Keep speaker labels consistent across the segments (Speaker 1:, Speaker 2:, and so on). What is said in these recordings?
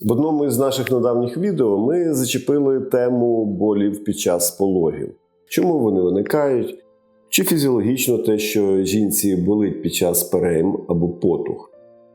Speaker 1: В одному із наших недавніх відео ми зачепили тему болів під час пологів. Чому вони виникають? Чи фізіологічно те, що жінці болить під час перейм або потух?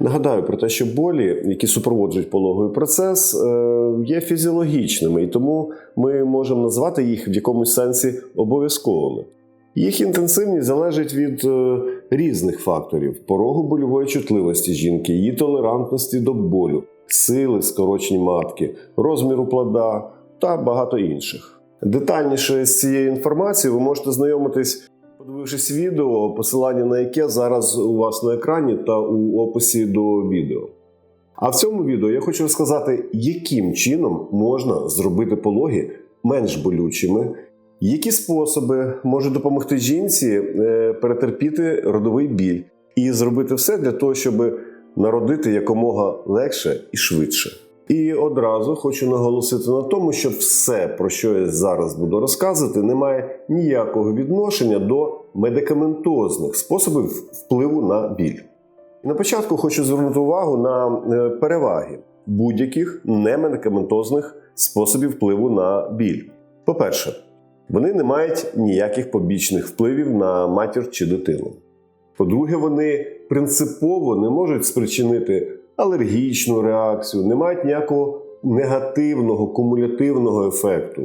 Speaker 1: Нагадаю про те, що болі, які супроводжують пологовий процес, е, є фізіологічними, і тому ми можемо назвати їх в якомусь сенсі обов'язковими. Їх інтенсивність залежить від е, різних факторів: порогу больової чутливості жінки, її толерантності до болю, сили скорочень матки, розміру плода та багато інших. Детальніше з цією інформацією ви можете знайомитись, подивившись відео, посилання на яке зараз у вас на екрані та у описі до відео. А в цьому відео я хочу розказати, яким чином можна зробити пологи менш болючими, які способи можуть допомогти жінці е, перетерпіти родовий біль і зробити все для того, щоб народити якомога легше і швидше. І одразу хочу наголосити на тому, що все, про що я зараз буду розказувати, не має ніякого відношення до медикаментозних способів впливу на біль. На початку хочу звернути увагу на е, переваги будь-яких немедикаментозних способів впливу на біль. По-перше, вони не мають ніяких побічних впливів на матір чи дитину. По-друге, вони принципово не можуть спричинити алергічну реакцію, не мають ніякого негативного кумулятивного ефекту.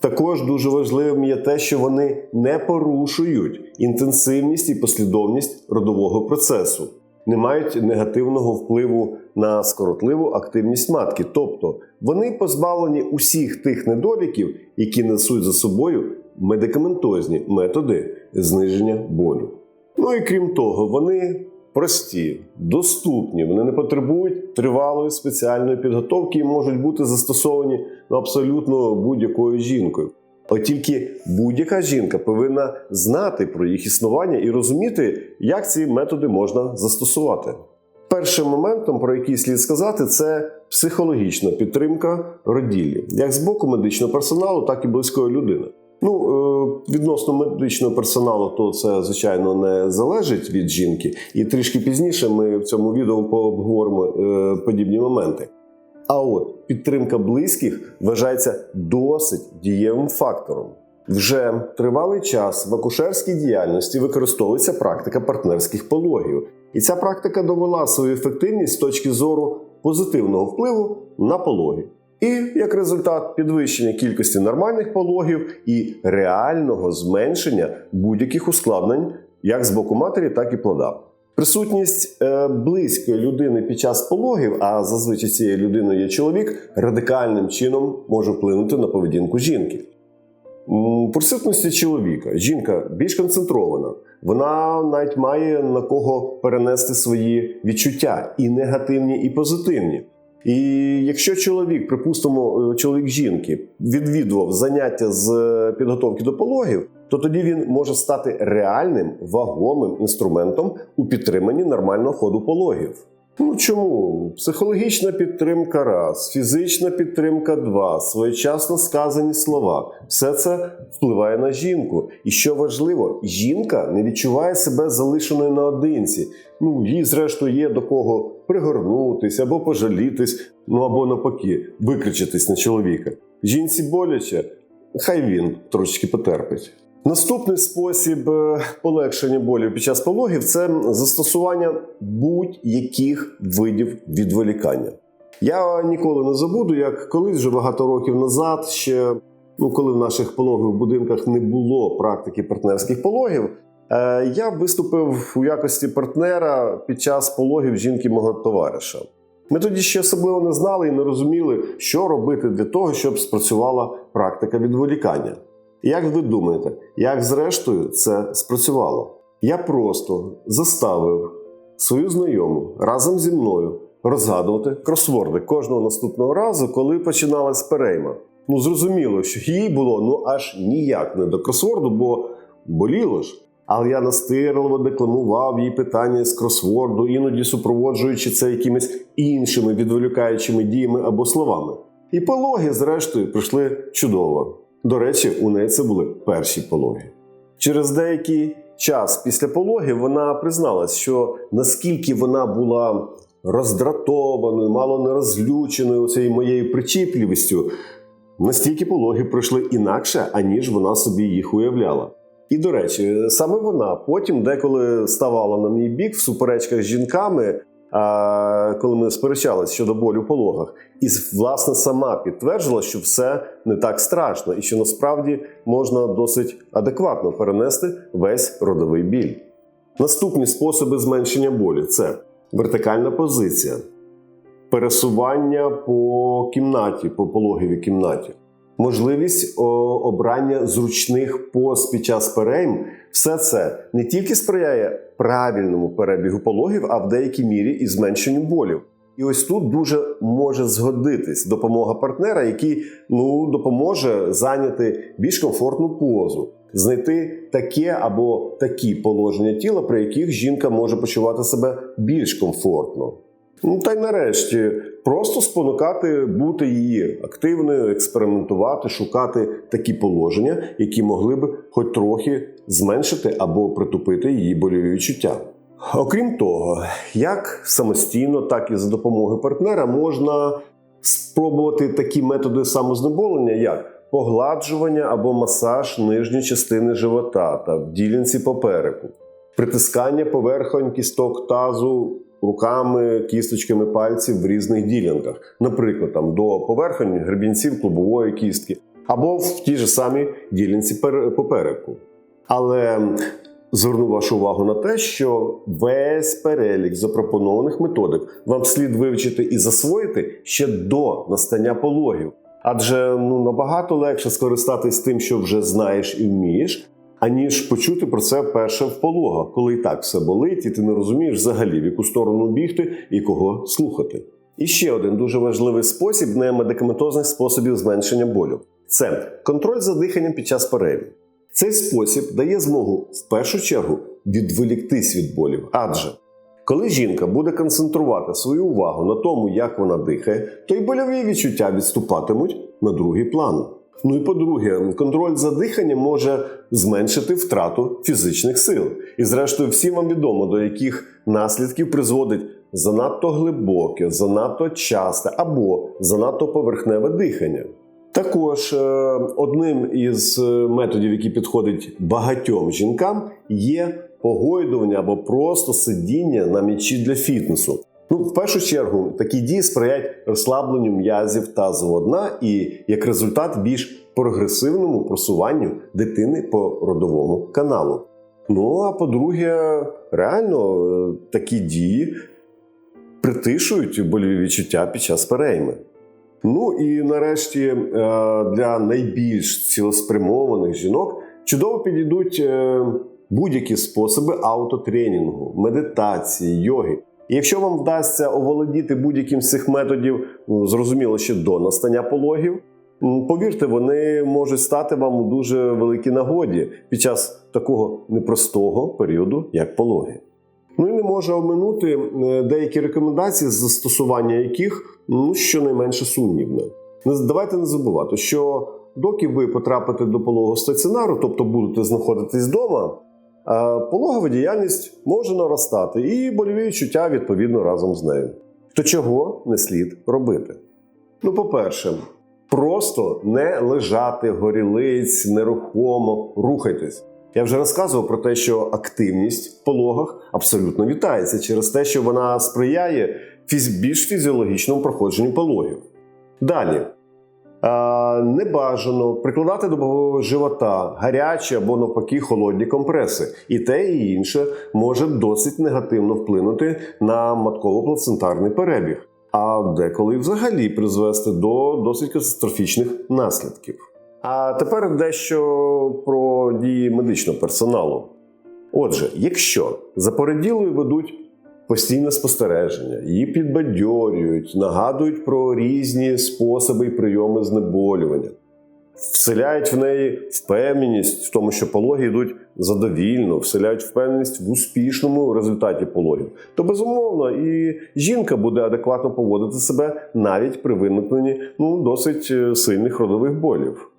Speaker 1: Також дуже важливим є те, що вони не порушують інтенсивність і послідовність родового процесу, не мають негативного впливу на скоротливу активність матки. Тобто вони позбавлені усіх тих недоліків, які несуть за собою медикаментозні методи зниження болю. Ну і крім того, вони прості, доступні, вони не потребують тривалої спеціальної підготовки і можуть бути застосовані на абсолютно будь-якою жінкою. От тільки будь-яка жінка повинна знати про їх існування і розуміти, як ці методи можна застосувати. Першим моментом, про який слід сказати, це психологічна підтримка роділлі, як з боку медичного персоналу, так і близької людини. Ну, е, відносно медичного персоналу, то це звичайно не залежить від жінки, і трішки пізніше ми в цьому відео пообговоримо е, подібні моменти. А от підтримка близьких вважається досить дієвим фактором. Вже тривалий час в акушерській діяльності використовується практика партнерських пологів, і ця практика довела свою ефективність з точки зору позитивного впливу на пологи. І як результат підвищення кількості нормальних пологів і реального зменшення будь-яких ускладнень як з боку матері, так і плода. Присутність е, близької людини під час пологів, а зазвичай цією людиною є чоловік, радикальним чином може вплинути на поведінку жінки. Присутності чоловіка жінка більш концентрована, вона навіть має на кого перенести свої відчуття і негативні, і позитивні. І якщо чоловік, припустимо, е, чоловік жінки відвідував заняття з е, підготовки до пологів, то тоді він може стати реальним вагомим інструментом у підтриманні нормального ходу пологів. Ну чому? Психологічна підтримка раз, фізична підтримка два, своєчасно сказані слова. Все це впливає на жінку. І що важливо, жінка не відчуває себе залишеною наодинці. Ну, їй, зрештою, є до кого пригорнутись або пожалітись, ну або навпаки, викричатись на чоловіка. Жінці боляче, хай він трошечки потерпить. Наступний спосіб е, полегшення болю під час пологів це застосування будь-яких видів відволікання. Я ніколи не забуду, як колись вже багато років назад, ще ну, коли в наших пологових будинках не було практики партнерських пологів, я виступив у якості партнера під час пологів жінки мого товариша. Ми тоді ще особливо не знали і не розуміли, що робити для того, щоб спрацювала практика відволікання. Як ви думаєте, як зрештою це спрацювало? Я просто заставив свою знайому разом зі мною розгадувати кросворди кожного наступного разу, коли починалась перейма. Ну, зрозуміло, що їй було ну аж ніяк не до кросворду, бо боліло ж. Але я настирливо декламував їй питання з кросворду, іноді супроводжуючи це якимись іншими відволікаючими діями або словами. І пологи, зрештою, пройшли чудово. До речі, у неї це були перші пологи. Через деякий час після пологів вона призналась, що наскільки вона була роздратованою, мало не розлюченою цією моєю причіпливістю, настільки пологи пройшли інакше, аніж вона собі їх уявляла. І до речі, саме вона потім деколи ставала на мій бік в суперечках з жінками, коли ми сперечалися щодо болю в пологах, і власне сама підтверджувала, що все не так страшно, і що насправді можна досить адекватно перенести весь родовий біль. Наступні способи зменшення болю це вертикальна позиція, пересування по кімнаті, по пологовій кімнаті, можливість обрання зручних поз під час перейм. Все це не тільки сприяє правильному перебігу пологів, а в деякій мірі і зменшенню болів. І ось тут дуже може згодитись допомога партнера, який ну допоможе зайняти більш комфортну позу, знайти таке або такі положення тіла, при яких жінка може почувати себе більш комфортно. Ну та й нарешті просто спонукати бути її активною, експериментувати, шукати такі положення, які могли б хоч трохи зменшити або притупити її больові відчуття. Окрім того, як самостійно, так і за допомогою партнера можна спробувати такі методи самознеболення, як погладжування або масаж нижньої частини живота та в ділянці попереку, притискання поверхонь кісток тазу руками, кісточками пальців в різних ділянках, наприклад, там до поверхонь гребінців клубової кістки, або в тій же самій ділянці пер- попереку. Але зверну вашу увагу на те, що весь перелік запропонованих методик вам слід вивчити і засвоїти ще до настання пологів. Адже ну набагато легше скористатись тим, що вже знаєш і вмієш, аніж почути про це перше в пологах, коли і так все болить, і ти не розумієш взагалі, в яку сторону бігти і кого слухати. І ще один дуже важливий спосіб немедикаментозних способів зменшення болю це контроль за диханням під час перерві. Цей спосіб дає змогу в першу чергу відволіктись від болів, адже коли жінка буде концентрувати свою увагу на тому, як вона дихає, то й больові відчуття відступатимуть на другий план. Ну і по-друге, контроль за диханням може зменшити втрату фізичних сил. І, зрештою, всім вам відомо, до яких наслідків призводить занадто глибоке, занадто часте або занадто поверхневе дихання. Також е, одним із е, методів, який підходить багатьом жінкам, є погойдування або просто сидіння на м'ячі для фітнесу. Ну, в першу чергу, такі дії сприяють розслабленню м'язів тазового дна і як результат більш прогресивному просуванню дитини по родовому каналу. Ну а по-друге, реально е, такі дії притишують больові відчуття під час перейми. Ну і нарешті е, для найбільш цілеспрямованих жінок чудово підійдуть е, будь-які способи аутотренінгу, медитації, йоги. І якщо вам вдасться оволодіти будь-яким з цих методів, ну, зрозуміло, ще до настання пологів, повірте, вони можуть стати вам у дуже великій нагоді під час такого непростого періоду, як пологи. Ну і не може оминути е, деякі рекомендації, застосування яких ну щонайменше сумнівне. Не- Давайте не забувати, що доки ви потрапите до пологового стаціонару, тобто будете знаходитись вдома, пологова діяльність може наростати і больові відчуття відповідно разом з нею. То чого не слід робити? Ну, по-перше, просто не лежати горілиць, нерухомо, рухайтесь. Я вже розказував про те, що активність в пологах абсолютно вітається через те, що вона сприяє більш фізіологічному проходженню пологів. Далі. А, не бажано прикладати до живота гарячі або навпаки холодні компреси. І те, і інше може досить негативно вплинути на матково-плацентарний перебіг, а деколи взагалі призвести до досить катастрофічних наслідків. А тепер дещо про дії медичного персоналу. Отже, якщо за породілою ведуть постійне спостереження, її підбадьорюють, нагадують про різні способи і прийоми знеболювання, вселяють в неї впевненість в тому, що пологи йдуть задовільно, вселяють впевненість в успішному результаті пологів, то безумовно і жінка буде адекватно поводити себе навіть при виникненні ну, досить е, сильних родових болів.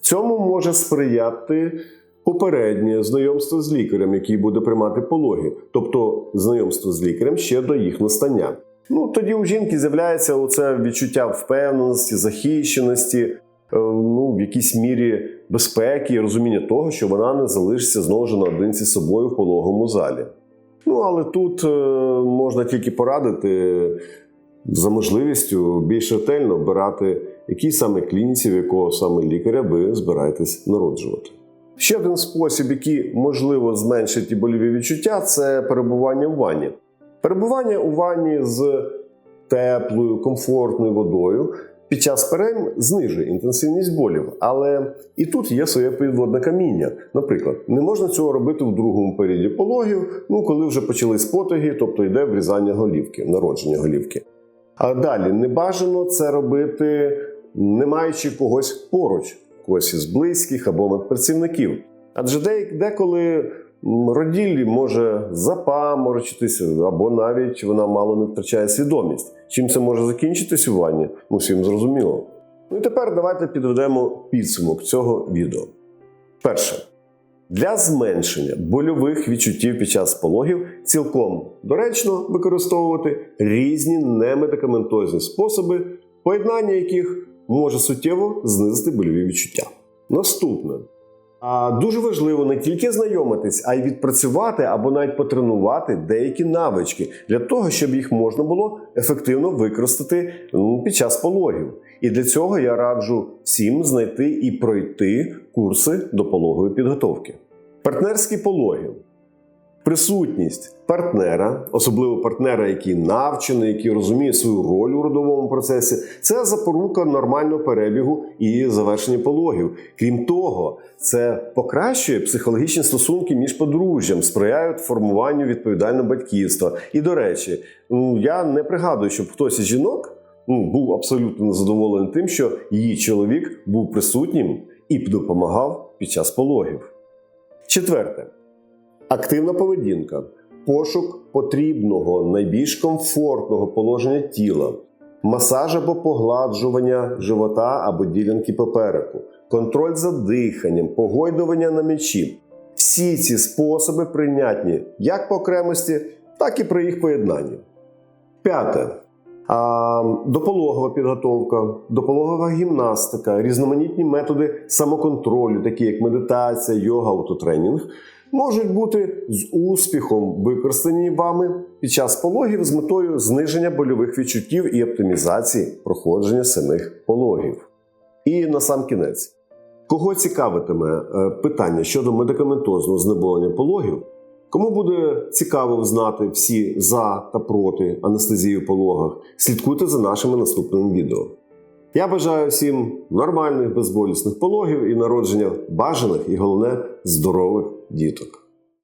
Speaker 1: Цьому може сприяти попереднє знайомство з лікарем, який буде приймати пологи, тобто знайомство з лікарем ще до їх настання. Ну, тоді у жінки з'являється оце відчуття впевненості, захищеності, е, ну, в якійсь мірі безпеки і розуміння того, що вона не залишиться знову ж наодинці з собою в пологовому залі. Ну, але тут е, можна тільки порадити за можливістю більш ретельно обирати, якій саме клініці, в якого саме лікаря ви збираєтесь народжувати. Ще один спосіб, який можливо зменшить і больові відчуття, це перебування в ванні. Перебування у ванні з теплою, комфортною водою під час перейм знижує інтенсивність болів. Але і тут є своє підводне каміння. Наприклад, не можна цього робити в другому періоді пологів, ну коли вже почались потяги, тобто йде врізання голівки, народження голівки. А далі не бажано це робити, не маючи когось поруч, когось із близьких або медпрацівників. Адже деколи роділлі може запаморочитися, або навіть вона мало не втрачає свідомість. Чим це може закінчитись у ванні? Ну, всім зрозуміло. Ну і тепер давайте підведемо підсумок цього відео. Перше. Для зменшення больових відчуттів під час пологів цілком доречно використовувати різні немедикаментозні способи, поєднання яких може суттєво знизити больові відчуття. Наступне. А дуже важливо не тільки знайомитись, а й відпрацювати або навіть потренувати деякі навички для того, щоб їх можна було ефективно використати під час пологів. І для цього я раджу всім знайти і пройти курси до пологової підготовки. Партнерські пологи. Присутність партнера, особливо партнера, який навчений, який розуміє свою роль у родовому процесі, це запорука нормального перебігу і завершення пологів. Крім того, це покращує психологічні стосунки між подружжям, сприяють формуванню відповідального батьківства. І до речі, я не пригадую, щоб хтось із жінок був абсолютно незадоволений тим, що її чоловік був присутнім і допомагав під час пологів. Четверте. Активна поведінка, пошук потрібного, найбільш комфортного положення тіла, масаж або погладжування живота або ділянки попереку, контроль за диханням, погойдування на м'ячі. Всі ці способи прийнятні як по окремості, так і при їх поєднанні. П'яте. Допологова підготовка, допологова гімнастика, різноманітні методи самоконтролю, такі як медитація, йога, автотренінг, можуть бути з успіхом використані вами під час пологів з метою зниження больових відчуттів і оптимізації проходження самих пологів. І на сам кінець. Кого цікавитиме е, питання щодо медикаментозного знеболення пологів, кому буде цікаво знати всі за та проти анестезії в пологах, слідкуйте за нашими наступними відео. Я бажаю всім нормальних безболісних пологів і народження бажаних і головне здорових діток.